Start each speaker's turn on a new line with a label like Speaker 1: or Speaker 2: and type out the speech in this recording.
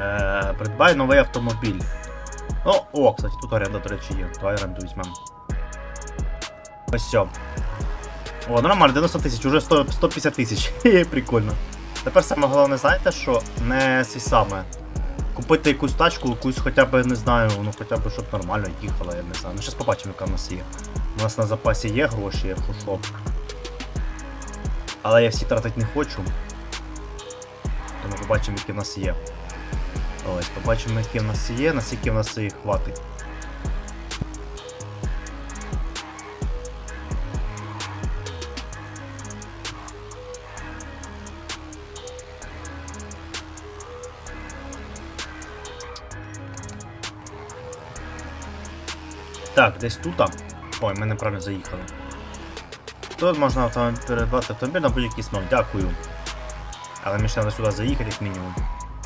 Speaker 1: Е, придбай новий автомобіль. Ну, о, кстати, тут оренда, до речі, є. Давай оренду візьмемо. Ось все. О, нормально, 90 тисяч, уже 100, 150 тисяч. Прикольно. Тепер саме головне, знаєте, що не ці саме. Купити якусь тачку, якусь хоча б, не знаю, ну хоча б щоб нормально їхала, я не знаю. Ну зараз побачимо, яка в нас є. У нас на запасі є гроші, якщо що. Але я всі тратити не хочу. Тому побачимо, які в нас є. Ось, побачимо, які в нас є, наскільки в нас їх хватить. Так, десь тут. Ой, ми неправильно заїхали. Тут можна передбати автомобіль на будь-який смак, дякую. Але мені треба сюди заїхати, як мінімум.